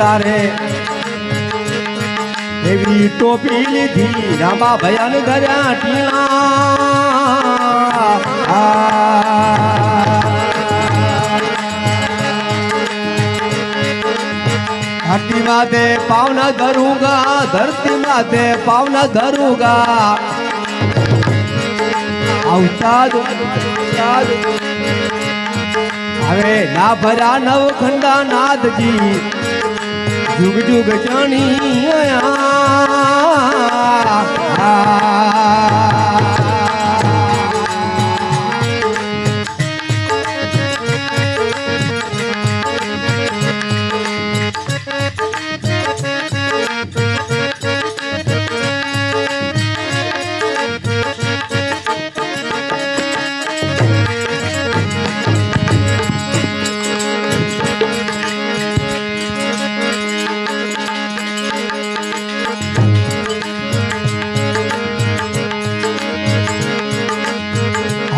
તારે? એવી ટોપી લીધી રામા ભયાન ધર્યા ધરતી માથે પાવના ધરુગા ધરતી માથે પાવના ધરુગા અવતાદ હવે ના ભર્યા નવ ખંડા જુગ જુગ જાણી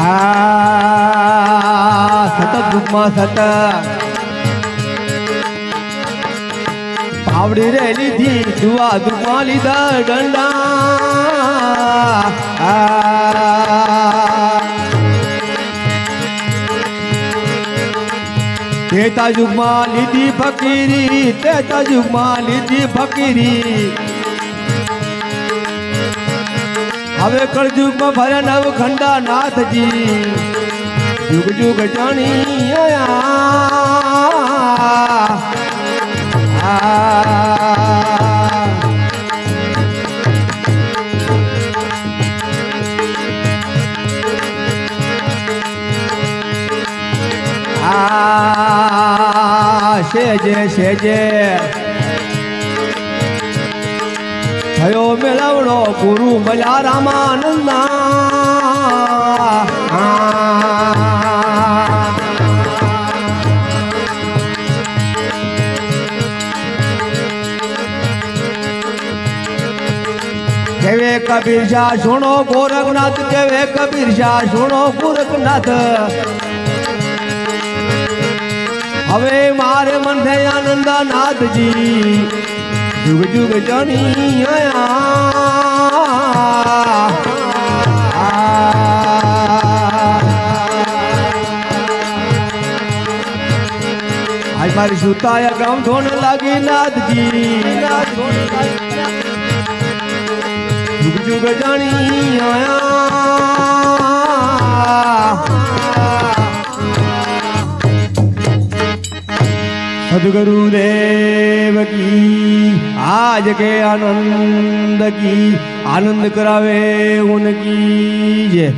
હા સતત દુઃખમાં સતત પાવડી રે લીધી દુઆ દુઃખમાં લીધા દંડા. તેતા યુગમાં લીધી ફકીરી તેતા યુગમાં લીધી ફકીરી હવે કળજુગમાં ભર્યા નવ ખંડા નાથજી યુગ યુગ જાણી આયા. આ. આ થયો મેળવડો ગુરુ મળ્યા રામાનંદના કેવે કબીર શાહ સુણો ગોરખનાથ કેવે કબીર શાહ સુણો ગોરખનાથ. હવે મારે મને આનંદાનાથજી જુગ જુગ જાણી આજ મારી સુતાયા ગામ ધોન લાગી નાથજી જુગ જુગ જાણી સદગુરુદેવ કી આજ કે આનંદ કી આનંદ કરાવે ઉનકી જય